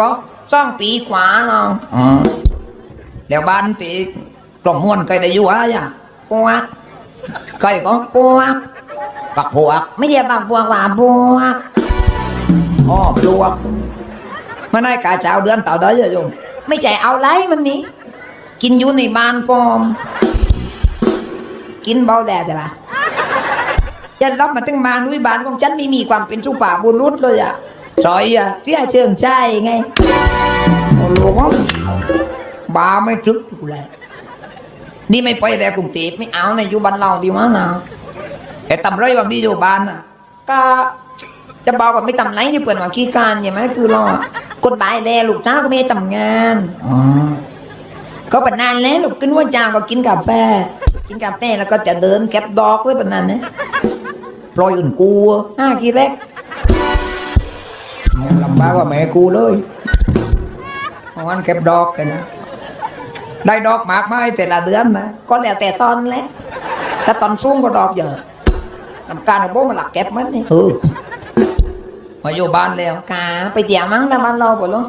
ก็สองปีกว่าเนาะอ๋อเดี๋ยวบ้านตีกล่องม้วนเคยได้อยู่อะย่ะปวกเคยก็ปวกปักปวก ไม่เดียวปักปวกว่าปวกอ๋อปลวกมันได้กาเช้าเดือนต่อเดือนอะโยมไม่ใช่เอาไรมันนี้ กินอยู่ในบ้านปลอม กินเบาแดดแต่ละยันรับมาตั้งมานุ้ยบ้านของฉันไม่มีความเป็นสุภาพบุรุษเลยอะ จอยอะเสียเชิงใจไงโอ้โหบาไม่ทึกอยู่เลยนี่ไม่ไปแล้วกรุงเทพไม่เอาในอยู่บ้านเราดีมั้งนะแต่ตำไรบางทีอยู่บ้านน่ะ ก็จะบอกว่าไม่ตำไรที่เปิดว่าขี้การใช่ไหมคือเราอะกฎหมายแล้วลูกเจ้าก็ไม่ได้ทำงานอ๋อก็ปนานแล้วลูกขึ้นว่าจ้างก็กินกาแฟ กินกาแฟแล้วก็จะเดินแก็บดอกเลยปนานนะปล่อยอื่นกูห้ากีแรก ลำบากกว่าแม่กูเลยเพราะวันเก็บดอกกันนะได้ดอกมากไหมแต่ละเดือนนะก็แล้วแต่ตอนแหละแต่ตอนสูงก็ดอกเยอะลำการของโบมันหลักเก็บมันนี่เออมาอยู่บ้านแล้วกาไปเที่ยวมั้งแต่บ้านเราปะลูก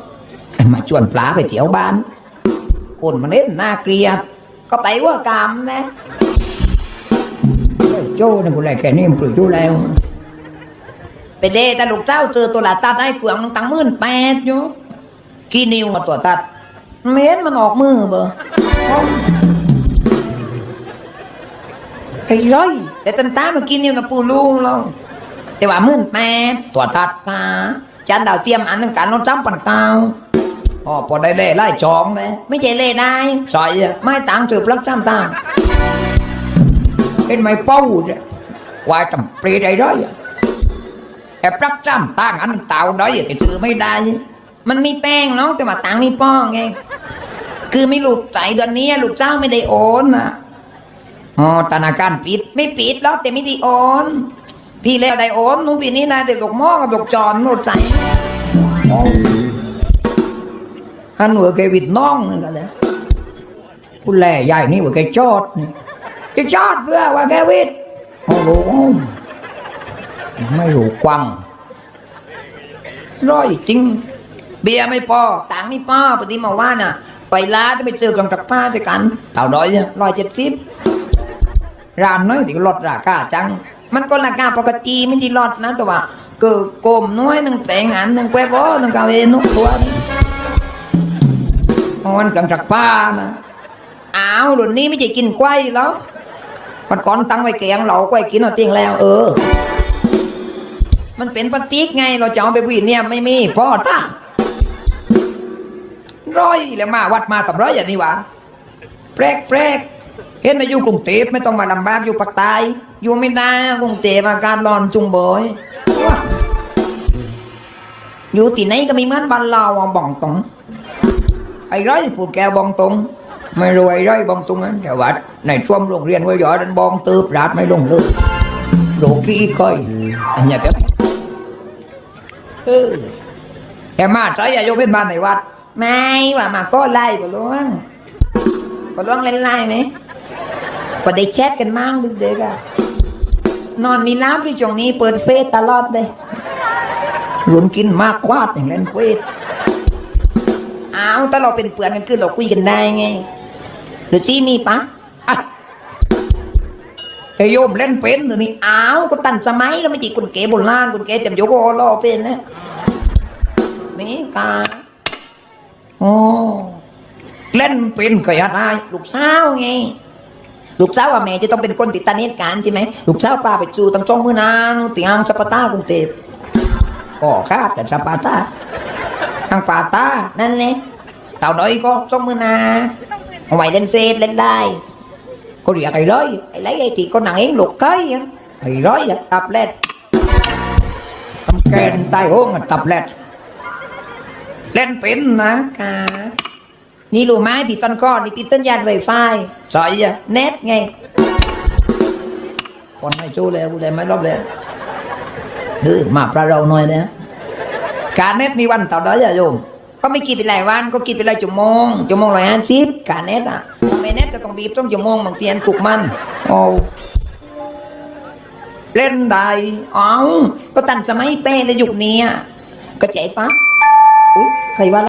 มาชวนปลาไปเที่ยวบ้านคนมันเล่นน่าเกลียดก็ไปว่ากรรมนะเฮ้ยโจ้นี่กูแลแค่นี้มันปลุกโจ้แล้ว ไปเดแต่ลูกเจ้าเจอตัวหละตัดให้เกลืองตั้งหมื่นแปดอยู่กี่นิ้วมาตัวตัด เม็ดมันออกมือเบอร์ไอ้ร้อยแต่ตันตามากินนิ้วกับปูลูกเราแต่ว่าหมื่นแปดตัวตัดกาจันดาวเทียมอันนึงการลดจ้ำปันเก้าอ๋อพอได้เล่ไล่จองเลยไม่ใช่เล่ได้ใช่อะไม่ตังถือปลักจำตางเห็นไหมเป้าเนี่ยว่าจำเปรย์ได้ร้อย อะแอบปลักจ้ำตางอันเต่าด้อยอะก็ถือไม่ได้ มันมีแป้งเนาะแต่ว่าตังค์มีป้องไงคือไม่หลุดใจเดือนนี้ลูกเจ้าไม่ได้โอนนะอ๋อธนาคารปิดไม่ปิดแล้วแต่ไม่ได้โอน พี่แล้วได้โอนนุ่มปีนี้นายแต่ลูกหม้อกับลูกจอนหมดใจอ๋อ anh vừa cái vịt non nữa cả đấy cô lè dài ní vừa cái chót này. cái chót vừa qua cái vịt ô đủ không ไม่รู้กวังร้อยจริง เบียร์ไม่พอตังค์ไม่พอปฏิมาว่าน่ะ ไปร้านจะไปเจอกำจักผ้าด้วยกันเท่าดอยร้อยเจ็ดสิบร้านน้อยที่ลดราคาจัง มันก็ราคาปกติไม่ได้ลดนะแต่ว่าเกิดโกมน้อยนึ่งแต่งอันนึ่งแควบอหนึ่งกาเวนุกตัวนี้มันกำจักผ้านะอ้าวรุ่นนี้ไม่ใช่กินกล้วยแล้วมันก่อนตั้งไว้แกงเรากล้วยกินเอาเตียงแล้ว เออ มันเป็นปฏิกไง เราจะเอาไปวิ่งเนี่ยไม่มีพ่อท่าร้อยแล้วมาวัดมากับร้อยอย่างนี้วะแปลกแปลกเห็นมาอยู่กรุงเทพไม่ต้องมาลำบากอยู่ภาคใต้อยู่ไม่ได้กรุงเทพอากาศร้อนจุงเบยอยู่ที่ไหนก็มีเหมือนบ้านเราบ่องตรงไอ้ร้อยพูดแกบองตรงไม่รู้ไอ้ร้อยบองตรงนั้นแต่ว่าในช่วงโรงเรียนไว้ยอดันบองตืบราดไม่ลงเลยโลกี้ค่อยอันนี้ยครับ เออแต่มาใช้อายุเป็นบ้านในวัด ไม่ว่ามาก็ไล่ก็ล่วงก็ล่วงเล่นไล่ไหมก็ได้แชทกันมั่งดึกๆอะนอนมีน้ำที่ช่วงนี้เปิดเฟซตลอดเลยรุนกินมากควาดอย่างเล่นเฟซอ้าวถ้าเราเป็นเพื่อนกันคือเราคุยกันได้ไงหรือจี้มีปะ อ่โยมเล่นเป็นหรือนี่อ้าวก็ตันสมัยแล้วไม่จีคุณเก๋โบราณคุณเก๋เต็มโยโกรอเป็นนะนี่กาโอ้เล่นเป็นก็ยัดได้ลูกสาวไงลูกสาวว่าแม่จะต้องเป็นคนติดตาเนตการใช่ไหมลูกสาวพาไปจูตั้งจ้องมือนานตีอังสปาต้ากรุงเทพก็คาดแต่สปาต้าทางปาตานั่นแหละเต่าน้อยก็จ้องมือนาเอาไว้เล่นเฟซเล่นได้ ก็เรียกไอ้ร้อยไอ้ไรไอ้ที่ก็หนังเองลูกเคยอะไอ้ร้อยอะตับเล็ดตำแกนใต้ห้องอะตับเล็ดเล่น ก็ไม่กินเป็นหลายวันก็ไม่กินเปหลายวันก็นหลายชั่วโมงชั่วโมงละห้าสิบกาเน็ตอะทำไมเน็ตก็ต้องบีบต้องชั่วโมงบางทีอันปลุกมันโอ้เล่นได้อ๋อก็ตันสมัยเป้ในยุคนี้อะก็ใจปะอุ๊ยใครว่า